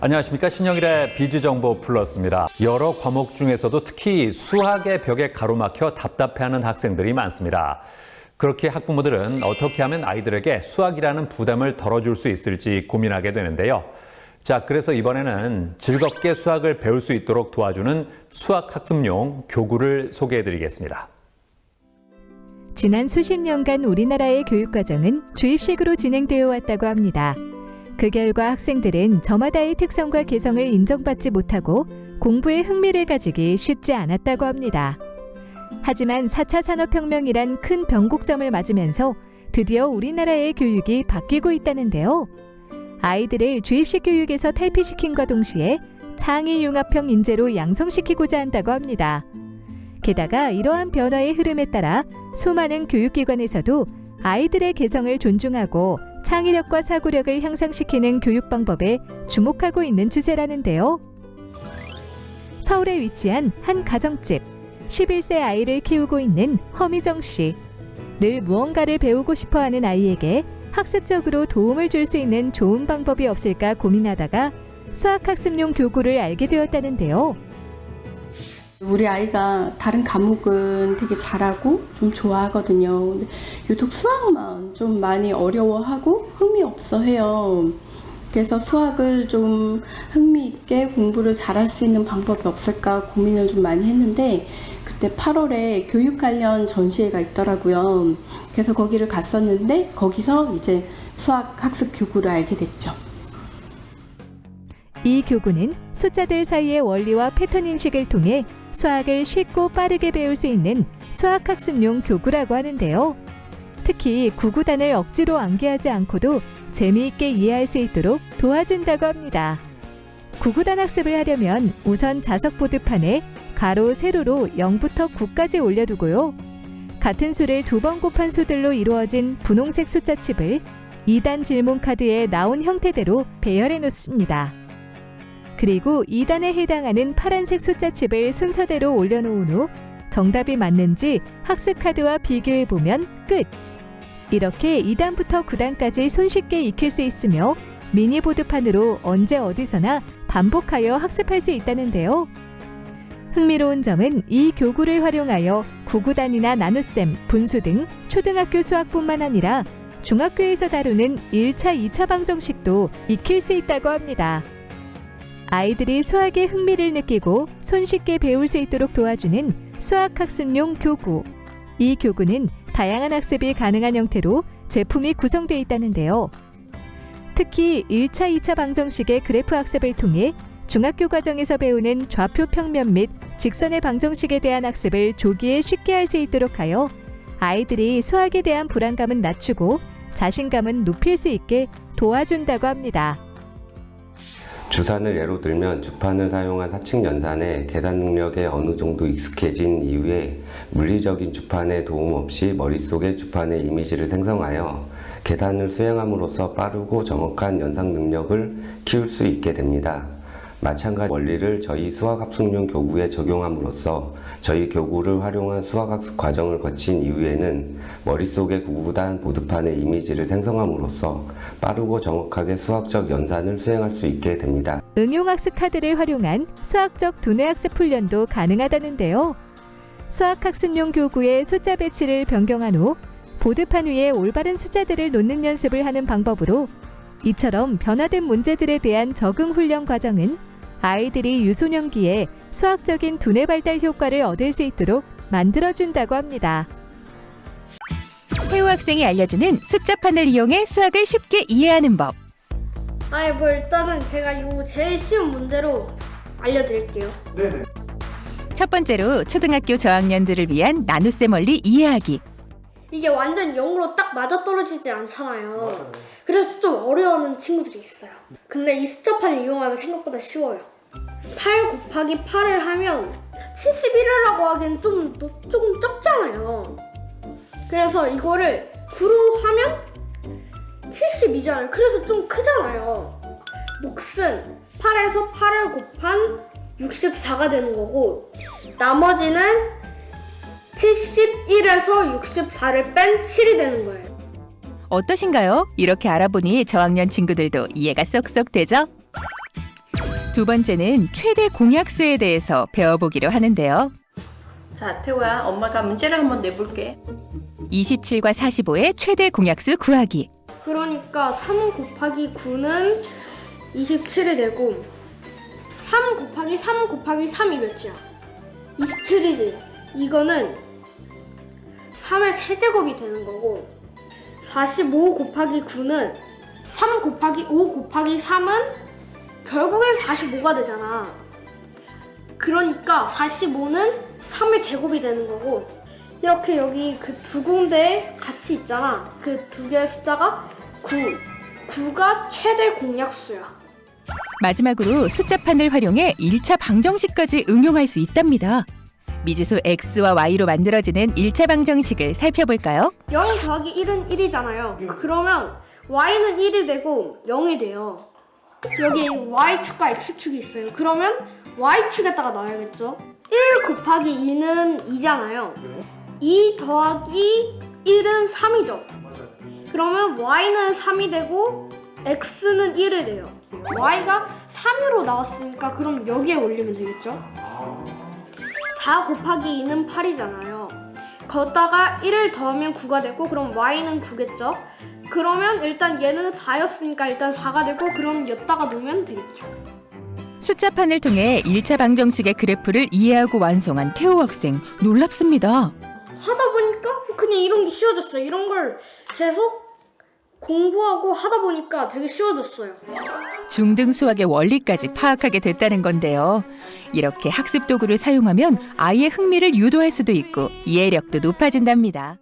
안녕하십니까 신영일의 비즈 정보 플러스입니다. 여러 과목 중에서도 특히 수학의 벽에 가로막혀 답답해하는 학생들이 많습니다. 그렇게 학부모들은 어떻게 하면 아이들에게 수학이라는 부담을 덜어줄 수 있을지 고민하게 되는데요. 자, 그래서 이번에는 즐겁게 수학을 배울 수 있도록 도와주는 수학 학습용 교구를 소개해 드리겠습니다. 지난 수십 년간 우리나라의 교육과정은 주입식으로 진행되어 왔다고 합니다. 그 결과 학생들은 저마다의 특성과 개성을 인정받지 못하고 공부에 흥미를 가지기 쉽지 않았다고 합니다. 하지만 4차 산업혁명이란 큰 변곡점을 맞으면서 드디어 우리나라의 교육이 바뀌고 있다는데요. 아이들을 주입식 교육에서 탈피시킨과 동시에 창의 융합형 인재로 양성시키고자 한다고 합니다. 게다가 이러한 변화의 흐름에 따라 수많은 교육기관에서도 아이들의 개성을 존중하고 창의력과 사고력을 향상시키는 교육 방법에 주목하고 있는 추세라는데요. 서울에 위치한 한 가정집, 11세 아이를 키우고 있는 허미정 씨. 늘 무언가를 배우고 싶어 하는 아이에게 학습적으로 도움을 줄 수 있는 좋은 방법이 없을까 고민하다가 수학학습용 교구를 알게 되었다는데요. 우리 아이가 다른 과목은 되게 잘하고 좀 좋아하거든요. 근데 유독 수학만 좀 많이 어려워하고 흥미 없어 해요. 그래서 수학을 좀 흥미 있게 공부를 잘할 수 있는 방법이 없을까 고민을 좀 많이 했는데 그때 8월에 교육 관련 전시회가 있더라고요. 그래서 거기를 갔었는데 거기서 이제 수학 학습 교구를 알게 됐죠. 이 교구는 숫자들 사이의 원리와 패턴 인식을 통해 수학을 쉽고 빠르게 배울 수 있는 수학학습용 교구라고 하는데요. 특히 구구단을 억지로 암기하지 않고도 재미있게 이해할 수 있도록 도와준다고 합니다. 구구단 학습을 하려면 우선 자석 보드판에 가로, 세로로 0부터 9까지 올려두고요. 같은 수를 두 번 곱한 수들로 이루어진 분홍색 숫자칩을 2단 질문 카드에 나온 형태대로 배열해 놓습니다. 그리고 2단에 해당하는 파란색 숫자칩을 순서대로 올려놓은 후 정답이 맞는지 학습 카드와 비교해 보면 끝. 이렇게 2단부터 9단까지 손쉽게 익힐 수 있으며 미니보드판으로 언제 어디서나 반복하여 학습할 수 있다는데요. 흥미로운 점은 이 교구를 활용하여 구구단이나 나눗셈, 분수 등 초등학교 수학뿐만 아니라 중학교에서 다루는 1차, 2차 방정식도 익힐 수 있다고 합니다. 아이들이 수학에 흥미를 느끼고 손쉽게 배울 수 있도록 도와주는 수학학습용 교구. 이 교구는 다양한 학습이 가능한 형태로 제품이 구성되어 있다는데요. 특히 1차, 2차 방정식의 그래프 학습을 통해 중학교 과정에서 배우는 좌표 평면 및 직선의 방정식에 대한 학습을 조기에 쉽게 할 수 있도록 하여 아이들이 수학에 대한 불안감은 낮추고 자신감은 높일 수 있게 도와준다고 합니다. 주산을 예로 들면 주판을 사용한 사칙 연산에 계산 능력에 어느 정도 익숙해진 이후에 물리적인 주판의 도움 없이 머릿속에 주판의 이미지를 생성하여 계산을 수행함으로써 빠르고 정확한 연상 능력을 키울 수 있게 됩니다. 마찬가지 원리를 저희 수학학습용 교구에 적용함으로써 저희 교구를 활용한 수학학습 과정을 거친 이후에는 머릿속에 구구단 보드판의 이미지를 생성함으로써 빠르고 정확하게 수학적 연산을 수행할 수 있게 됩니다. 응용학습 카드를 활용한 수학적 두뇌학습 훈련도 가능하다는데요. 수학학습용 교구의 숫자 배치를 변경한 후 보드판 위에 올바른 숫자들을 놓는 연습을 하는 방법으로 이처럼 변화된 문제들에 대한 적응 훈련 과정은 아이들이 유소년기에 수학적인 두뇌 발달 효과를 얻을 수 있도록 만들어준다고 합니다. 태우 학생이 알려주는 숫자판을 이용해 수학을 쉽게 이해하는 법. 아니 뭐 일단은 제가 요 제일 쉬운 문제로 알려드릴게요. 첫 번째로 초등학교 저학년들을 위한 나눗셈 원리 이해하기. 이게 완전 0으로 딱 맞아떨어지지 않잖아요. 그래서 좀 어려워하는 친구들이 있어요. 근데 이 숫자판을 이용하면 생각보다 쉬워요. 8 곱하기 8을 하면 71이라고 하기엔 좀 또- 조금 적잖아요. 그래서 이거를 9로 하면 72잖아요. 그래서 좀 크잖아요. 몫은 8에서 8을 곱한 64가 되는 거고 나머지는 71에서 64를 뺀 7이 되는 거예요. 어떠신가요? 이렇게 알아보니 저학년 친구들도 이해가 쏙쏙 되죠? 두 번째는 최대 공약수에 대해서 배워보기로 하는데요. 자, 태호야, 엄마가 문제를 한번 내볼게. 27과 45의 최대 공약수 구하기. 그러니까 3 곱하기 9는 27이 되고 3 곱하기 3 곱하기 3이 몇이야? 27이지. 이거는 3의 세제곱이 되는 거고 45 곱하기 9는 3 곱하기 5 곱하기 3은 결국엔 45가 되잖아. 그러니까 45는 3의 제곱이 되는 거고 이렇게 여기 그 두 군데 같이 있잖아. 그 두 개의 숫자가 9. 9가 최대 공약수야. 마지막으로 숫자판을 활용해 1차 방정식까지 응용할 수 있답니다. 미지수 x와 y로 만들어지는 1차 방정식을 살펴볼까요? 0 더하기 1은 1이잖아요. 그러면 y는 1이 되고 0이 돼요. 여기 y축과 x축이 있어요. 그러면 y축에다가 넣어야겠죠. 1 곱하기 2는 2잖아요. 2 더하기 1은 3이죠. 그러면 y는 3이 되고 x는 1이 돼요. y가 3으로 나왔으니까 그럼 여기에 올리면 되겠죠. 4 곱하기 2는 8이잖아요. 걷다가 1을 더하면 9가 되고 그럼 y는 9겠죠? 그러면 일단 얘는 4였으니까 일단 4가 되고 그럼 여기다가 놓으면 되겠죠. 숫자판을 통해 1차 방정식의 그래프를 이해하고 완성한 태호 학생 놀랍습니다. 하다 보니까 그냥 이런 게 쉬워졌어요. 이런 걸 계속 공부하고 하다 보니까 되게 쉬워졌어요. 중등 수학의 원리까지 파악하게 됐다는 건데요. 이렇게 학습 도구를 사용하면 아이의 흥미를 유도할 수도 있고 이해력도 높아진답니다.